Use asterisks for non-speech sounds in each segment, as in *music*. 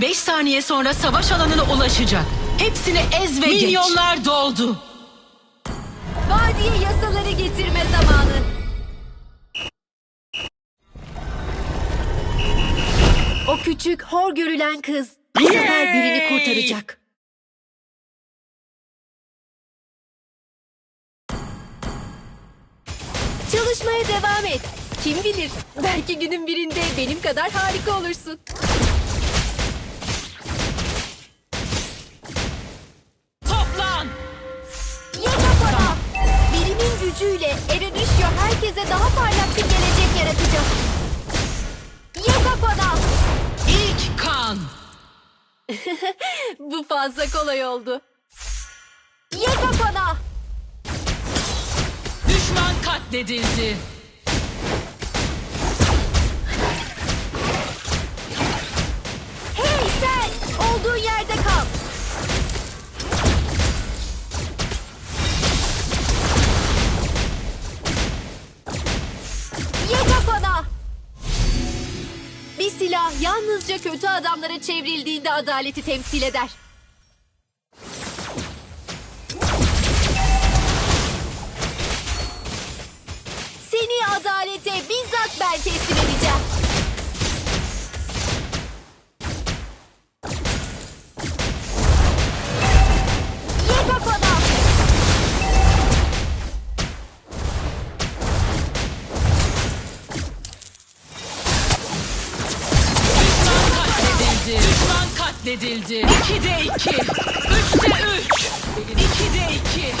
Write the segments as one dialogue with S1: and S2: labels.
S1: 5 saniye sonra savaş alanına ulaşacak. Hepsini ez ve geç. Milyonlar doldu.
S2: Vadiye yasaları getirme zamanı. O küçük, hor görülen kız bu sefer birini kurtaracak. Çalışmaya devam et. Kim bilir, belki günün birinde benim kadar harika olursun. Gücüyle Erenüşyo herkese daha parlak bir gelecek yaratacak. Para!
S1: İlk kan. *laughs*
S2: Bu fazla kolay oldu. Para!
S1: Düşman katledildi.
S2: Yalnızca kötü adamlara çevrildiğinde adaleti temsil eder.
S1: Katledildi. 2'de 2. 3'te 3. 2'de 2.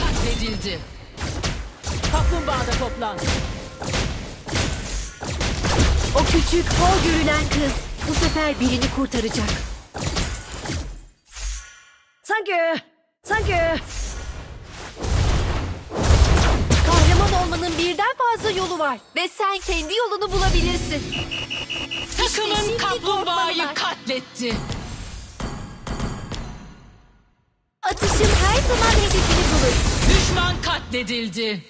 S1: Katledildi. Kaplumbağada toplan.
S2: O küçük, hor görülen kız bu sefer birini kurtaracak. Sanki, sanki. Kahraman olmanın birden fazla yolu var ve sen kendi yolunu bulabilirsin. Şimdi
S1: kaplumbağayı katletti.
S2: Atışım her zaman hedefini bulur.
S1: Düşman katledildi.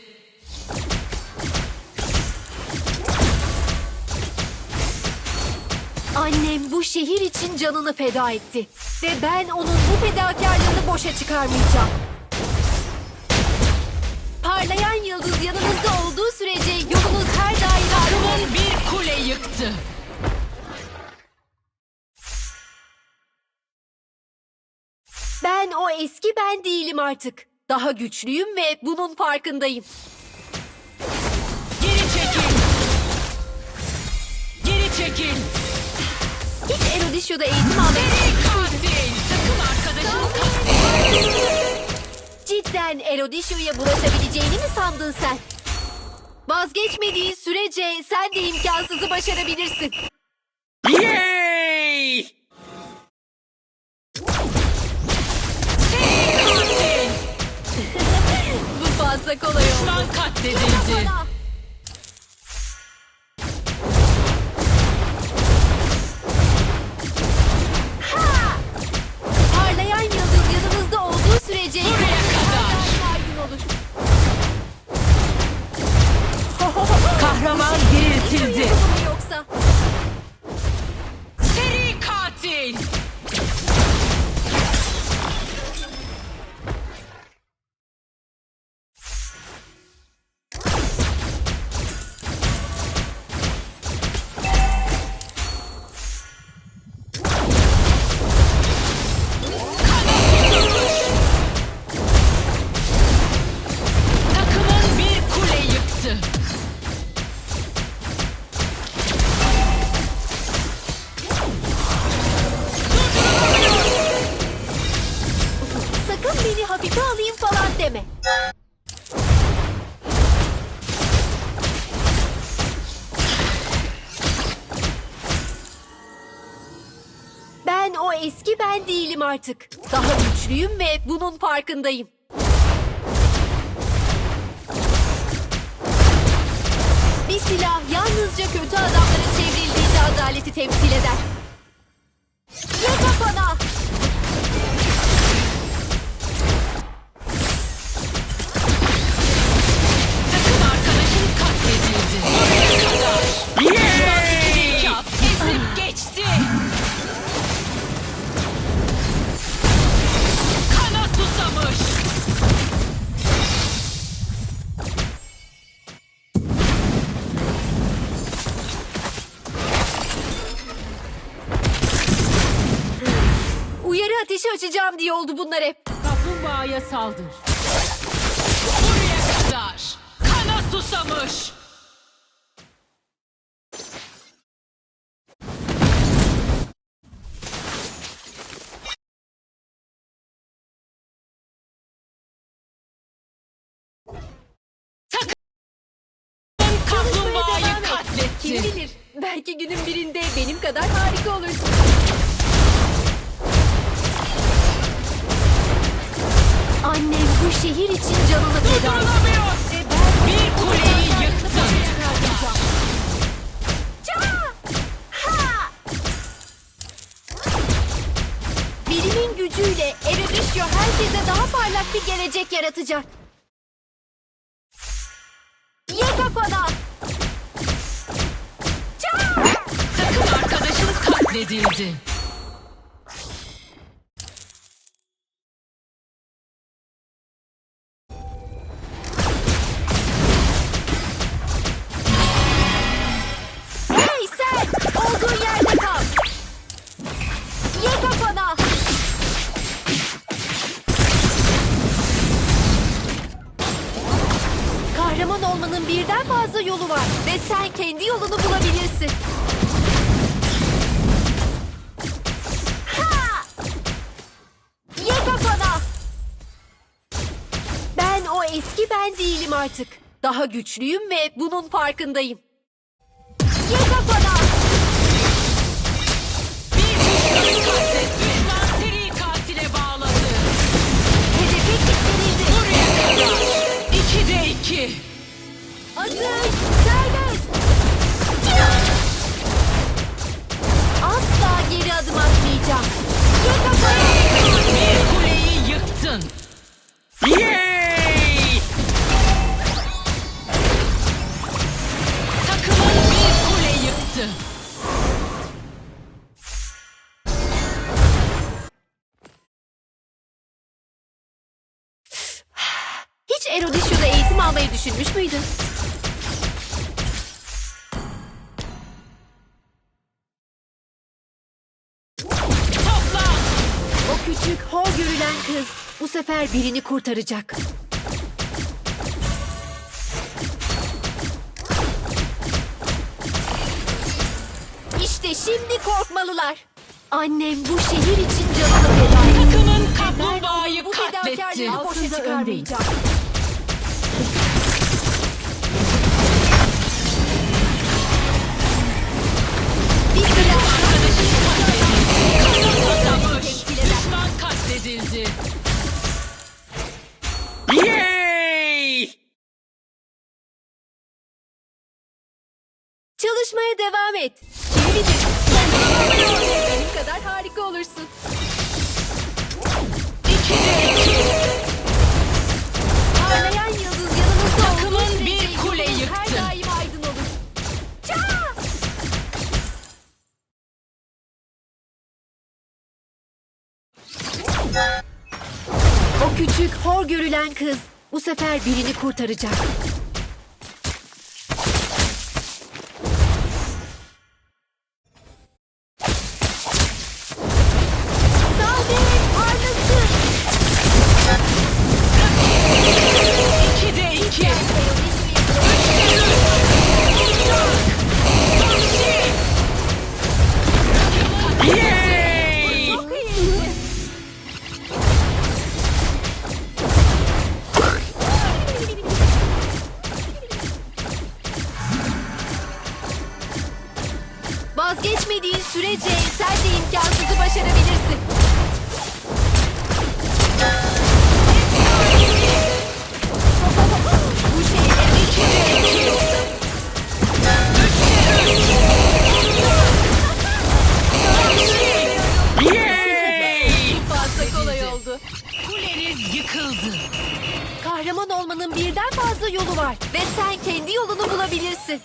S2: Annem bu şehir için canını feda etti. Ve ben onun bu fedakarlığını boşa çıkarmayacağım. Eski ben değilim artık. Daha güçlüyüm ve bunun farkındayım.
S1: Geri çekil. Geri çekil.
S2: Hiç Erodisyo'da eğitim almadım.
S1: Katil. Takım arkadaşını.
S2: Cidden Erodisyo'ya bulaşabileceğini mi sandın sen? Vazgeçmediğin sürece sen de imkansızı başarabilirsin.
S1: Yay!
S2: Deme. Ben o eski ben değilim artık. Daha güçlüyüm ve bunun farkındayım. Bir silah yalnızca kötü adamların çevrildiğinde adaleti temsil eder. Ya kafana! Ateşi açacağım diye oldu bunlar hep.
S1: Kaplumbağaya saldır. Buraya kadar. Kana susamış. Takım kaplumbağayı katletti.
S2: Kim bilir? Belki günün birinde benim kadar harika olursun. Annem bu şehir için canını feda.
S1: Durdurulamıyor. Bir kuleyi yıktın.
S2: Bilimin gücüyle Erebişyo herkese daha parlak bir gelecek yaratacak. Ye kafana!
S1: Takım arkadaşın katledildi.
S2: Birden fazla yolu var ve sen kendi yolunu bulabilirsin. Ye kafana! Ben o eski ben değilim artık. Daha güçlüyüm ve bunun farkındayım. Ye kafana!
S1: Seri katile bağladı.
S2: Hedefe kilitlenildi.
S1: Buraya kadar. İkide iki.
S2: Serbest! Asla geri adım atmayacağım.
S1: Bir kuleyi yıktın. Yay! Takımın bir kule yıktı.
S2: Hiç eğitim almayı düşünmüş müydün?
S1: Toplan.
S2: O küçük, hor görülen kız bu sefer birini kurtaracak. İşte şimdi korkmalılar. Annem bu şehir için canını feda etti.
S1: Takımın kaplumbağayı katletti. Altında öndeyim.
S2: Çalışmaya devam et. Bilir? Benim kadar harika olursun.
S1: İkide iki.
S2: Parlayan yıldız yanımızda
S1: Takımın
S2: olduğu sürece
S1: bir kule yıktı.
S2: Her daim aydın olur. O küçük, hor görülen kız bu sefer birini kurtaracak. Vazgeçmediğin sürece sen de imkansızı başarabilirsin. Bu şey
S1: Yay!
S2: fazla kolay oldu.
S1: Kuleniz yıkıldı.
S2: Kahraman olmanın birden fazla yolu var ve sen kendi yolunu bulabilirsin.